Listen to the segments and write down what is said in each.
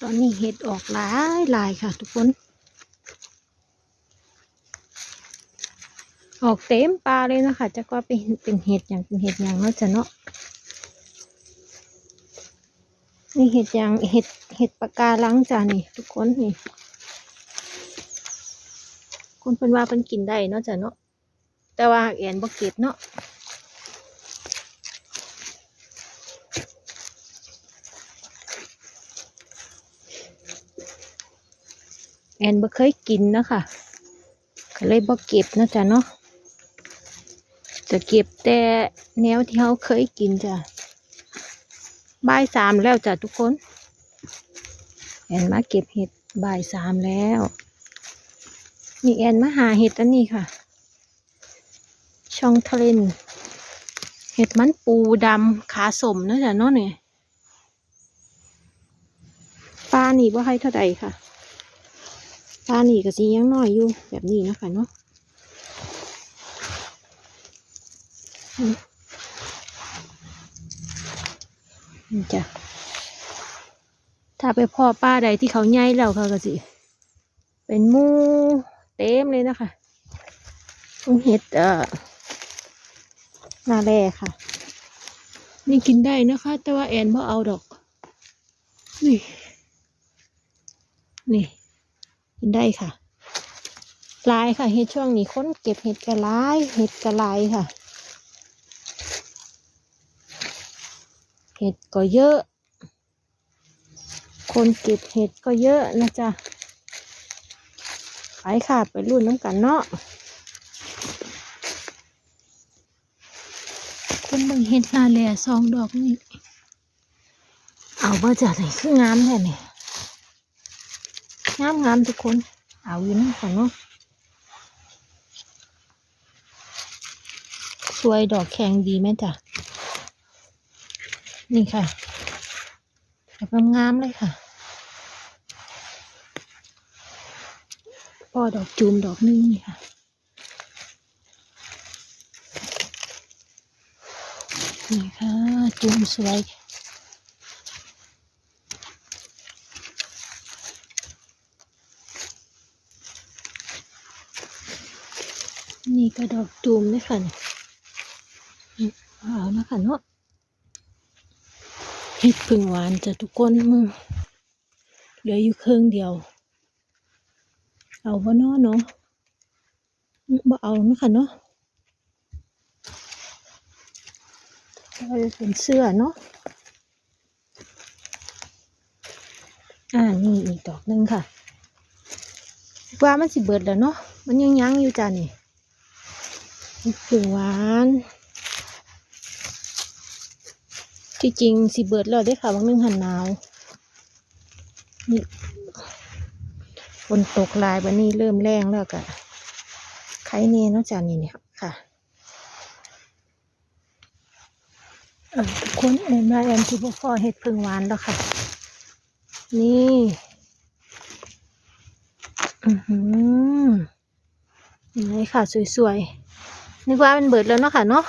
ตอนนี้เห็ดออกหลายหลายค่ะ ทุกคน ออกเต็มปลาเลยนะคะจะก็เป็นเป็นเห็ดอย่างเป็นเห็ดอย่างเนาะจ้ะเนาะนี่เห็ดอย่างเห็ดเห็ดปากการังจ้ะนี่ ทุกคนนี่คนเป็นว่าเป็นกินได้เนาะจ้ะเนาะแต่ว่าแอนบ่เก็บเนาะ แอนบ่เคยกินนะคะก็เลยบ่เก็บนะจ้ะเนาะจะเก็บแต่แนวที่เขาเคยกินจ้ะบ่ายสามแล้วจ้ะทุกคน แอนมาเก็บเห็ดบ่ายสามแล้วนี่แอนมาหาเห็ดอันนี้ค่ะ ช่องทะเลนเห็ดมันปูดำขาสมนะจ้ะเนาะเนี่ยปลาหนีบ่ให้เท่าใดค่ะ ปลานี่ก็สิยังน้อยอยู่แบบนี้นะคะเนาะอืมนี่จ้ะถ้าไปพ่อป้าใดที่เขาใหญ่แล้วเขาก็สิ เป็นมูเต็มเลยนะคะต้องเห็ดเอ่อนาแร่ค่ะ นี่กินได้นะคะ แต่ว่าแอนบ่เอาดอก นี่ นี่ กินได้ค่ะหลายค่ะเห็ดช่วงนี้คนเก็บเห็ดกระลายเห็ดกระลายค่ะ เห็ดก็เยอะ คนเก็บเห็ดก็เยอะนะจ๊ะไปค่ะไปรุ่นน้ำกันเนาะคนเบิ่งเห็ดนาแลสองดอกนี่เอาบ่จ้ะนี่คืองามแท้เนี่ย งามงามทุกคน เอาอยู่นั่นค่ะเนาะสวยดอกแข็งดีไหมจ้ะ นี่ค่ะแบบงามๆเลยค่ะ พอดอกจูมดอกนึงนี่ค่ะนี่ค่ะจูมสวย นี่ก็ดอกจูมด้วยค่ะนี่อืมเอานะคะเนาะเห็ดพึ่งหวานจะทุกคนมึงเหลืออยู่เครื่องเดียว เอาบ่เนาะเนาะอืมบ่เอานะคะเนาะเราจะเป็นเสื้อเนาะอ่านี่อีกดอกหนึงค่ะว่ามันสิเบิดแล้วเนาะมันยังยั้งอยู่จ้านี่ หวานที่จริงสิเบิดแล้วได้ค่ะบางนึงหันหนาวนี่ฝนตกลายวันนี้เริ่มแรงแล้วกะไข่เนนาะจากนี่เนี่ยค่ะทุกคนเอ็นมาแอนที่พวกพ่อเห็ดพึ่งหวานแล้วค่ะ นี่อือหือนี่ค่ะ สวยๆ นึกว่ามันเบิดแล้วเนาะค่ะเนาะ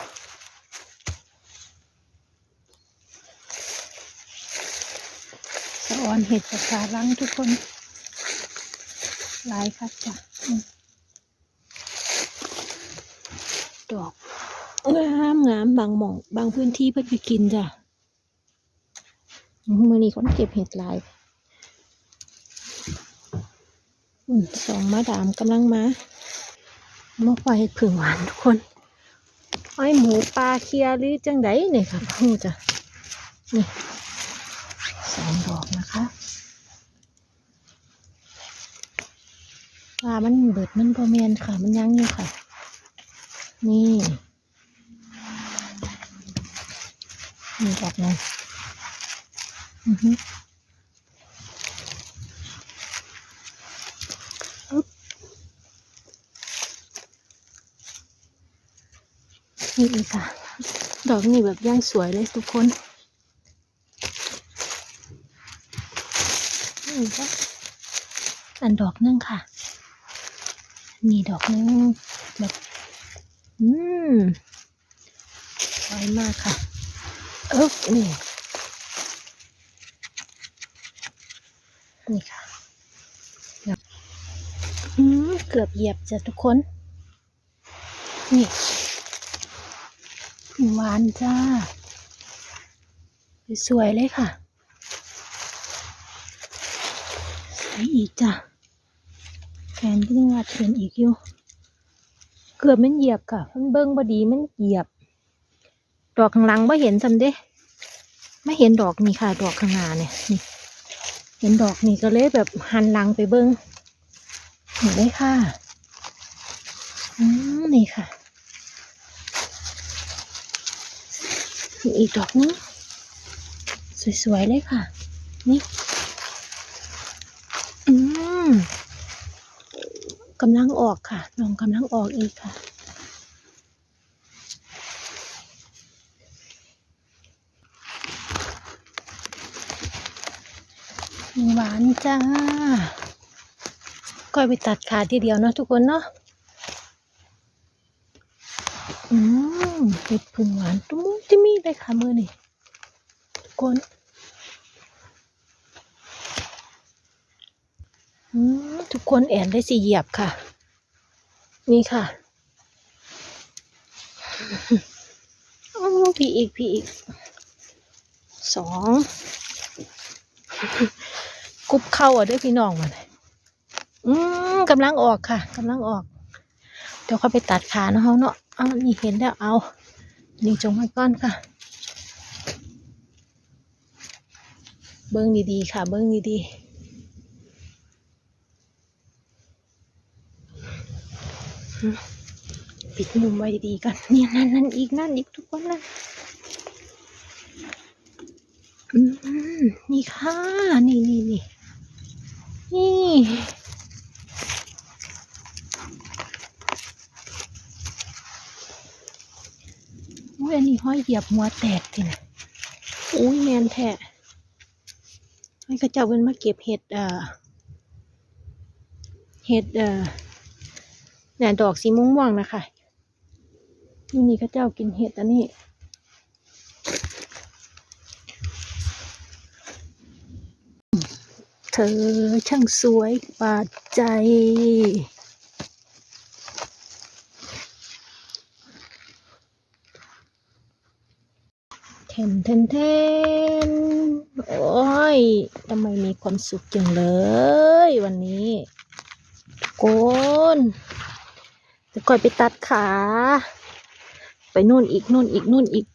สะออนเห็ดปากการังทุกคนหลายครับจ้ะดอกงามงามบางหม่อง บางพื้นที่เพิ่นไปกินจ้ะมือนี้คนเก็บเห็ดลายอืมสองมาดามกำลังมา มาปล่อยผึ่งหวานทุกคนไอหมูปลาเคียหรือจังไดเนี่ยค่ะพ่อจ้ะนี่สองดอกนะคะปลามันเบิดมันพอเมียนค่ะ มันยังอยู่ค่ะ นี่นี่ดอกหนึงอือฮึ นี่อีกค่ะ ดอกนี่แบบย่างสวยเลยทุกคนนี่ก็อันดอกนึงค่ะ นี่ดอกนึงแบบอืมสวยมากค่ะ เอ๊บนี่นี่ค่ะเกือบอืมเกือบเหยียบจ้ะทุกคน นี่ หวานจ้า สวยเลยค่ะใส่อีกจ้ะแขนที่ยังวัดเห็นอีกอยู่ เกือบมันเหยียบค่ะ มันเบิ้งบดีมันเหยียบ ดอกข้างหลังไม่เห็นจำเด้ ไม่เห็นดอกนี่ค่ะ ดอกข้างหน้าเนี่ยนี่ เห็นดอกนี่ก็เลยแบบหันหลังไปเบิ้งเห็นเลยค่ะ อืมนี่ค่ะ อีกดอกนึงสวยๆเลยค่ะ นี่อืมกำลังออกค่ะน้องกำลังออกอีกค่ะหวานจ้าก้อยไปตัดขาทีเดียวเนาะทุกคนเนาะอืมเห็ดพึ่งหวานตุ้ม จิมีเลยค่ะมือนี่ทุกคนอืมทุกคนแอนได้สีเหยียบค่ะ นี่ค่ะอืมพี่อีกพี่อีกสองกุบเข้าอะด้วยพี่น้องมันอืมกำลังออกค่ะกำลังออก เดี๋ยวเขาไปตัดขาเนาะเขาเนาะเอานี่เห็นแล้วเอา นี่จงไว้ก้อนค่ะ เบิ้งดีๆค่ะ เบิ้งดีๆปิดมุมไว้ดีๆกันเนี่ยนั่นนั่นอีกนั่นอีกทุกคนนั่นนี่ค่ะ นี่นี่นี่นี่ ยอันนี้ห้อยเหยียบหัวแตกทีนะอุ้ยแมนแท้ให้ข้าเจ้าเป็นมาเก็บเห็ดเอ่อเห็ดเอ่อเนี่ยดอกสีม่วงๆนะคะนี่นี่ข้าเจ้ากินเห็ดอันนี้เธอช่างสวยบาดใจ นเทนเทนโอ้ยทำไมมีความสุขจังเลย วันนี้ทุกนจะก่อยไปตัดขา ไปนู่นอีกนู่นอีกนู่นอีก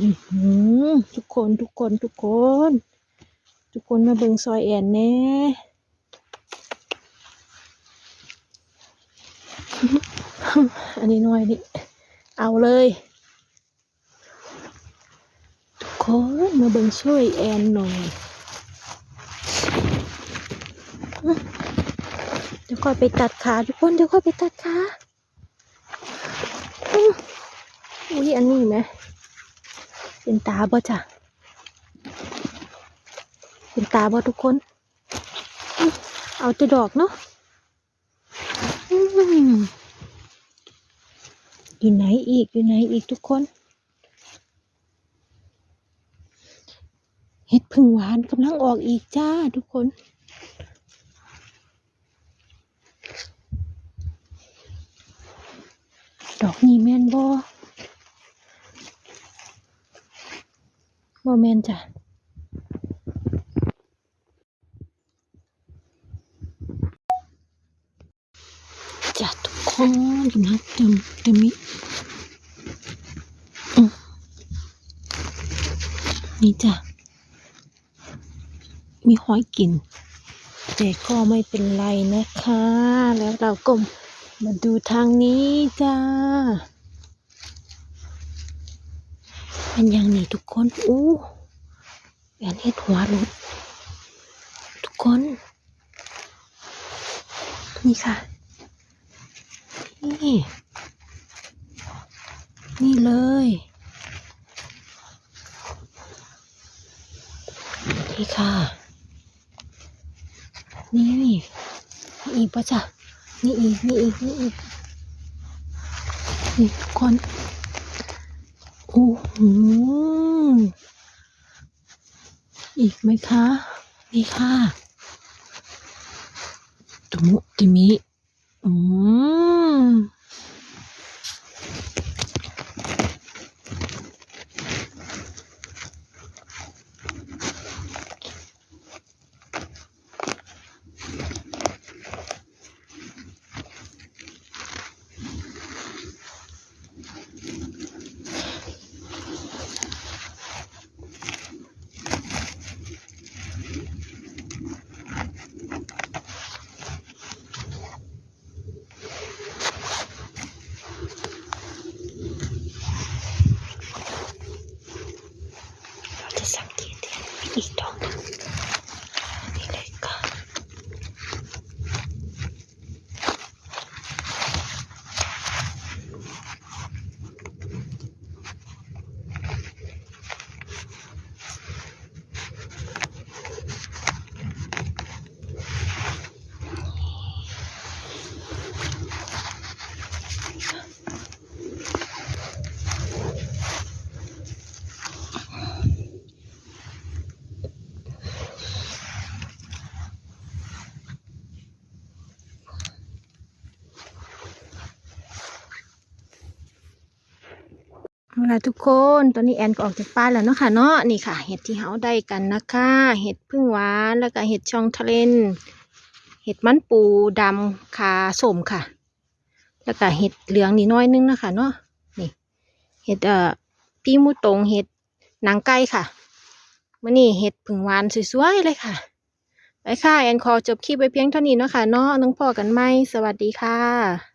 อทุกคนทุกคนทุกคน ทุกคนมาเบิ่งซอยแอนแน่อันนี้น้อยนี่เอาเลย คนมาเบิ่งช่วยแอนหน่อยเดี๋ยวค่อยไปตัดขาทุกคนเดี๋ยวค่อยไปตัดขาอุ้ยอันนี้ไหมเป็นตาบ่จ้ะเป็นตาบ่ทุกคนอเอาแต่ดอกเนาะอยู่ไหนอีกอยู่ไหนอีกทุกคน เห็ด พึ่งหวานกำลังออกอีกจ้าทุกคน ดอกนี้แม่นบ่บ่แม่นจ้ะจ้ะทุกคนดูนะเต็มเต็มมิอืมนี่จ้ะ มีหอยกิน แต่ก็ไม่เป็นไรนะคะ แล้วเราก็มาดูทางนี้จ้าเป็นอย่างนี้ทุกคน อู้แอนเฮ็ดหัวรุดทุกคน นี่ค่ะ นี่ นี่เลยนี่ค่ะ นี่นี่อีกปะจ๊ะนี่อีกนี่อีกนี่อีกนี่ทุกคนโอ้โหอีกไหมคะ นี่ค่ะมุติมิ อืม เราจะสังเกตเห็นอีกดอกหนึ่งนี่เลยค่ะ เอาล่ะทุกคนตอนนี้แอนก็ออกจากบ้านแล้วเนาะค่ะเนาะนี่ค่ะ เห็ดที่เฮาได้กันนะคะ เห็ดพึ่งหวานแล้วก็เห็ดช่องทะเลนเห็ดมันปูดำขาสมค่ะ แล้วก็เห็ดเหลืองนิดน้อยนึงนะคะเนาะนี่ เห็ดเอ่อปีมูตงเห็ดหนังไก่ค่ะมื่อนี้เห็ดผึ่งหวานสวยๆเลยค่ะไปค่ะแอนขอจบคลิปไวเพียงเท่านี้เนาะค่ะเนาะน้องพ่อกันไหมสวัสดีค่ะ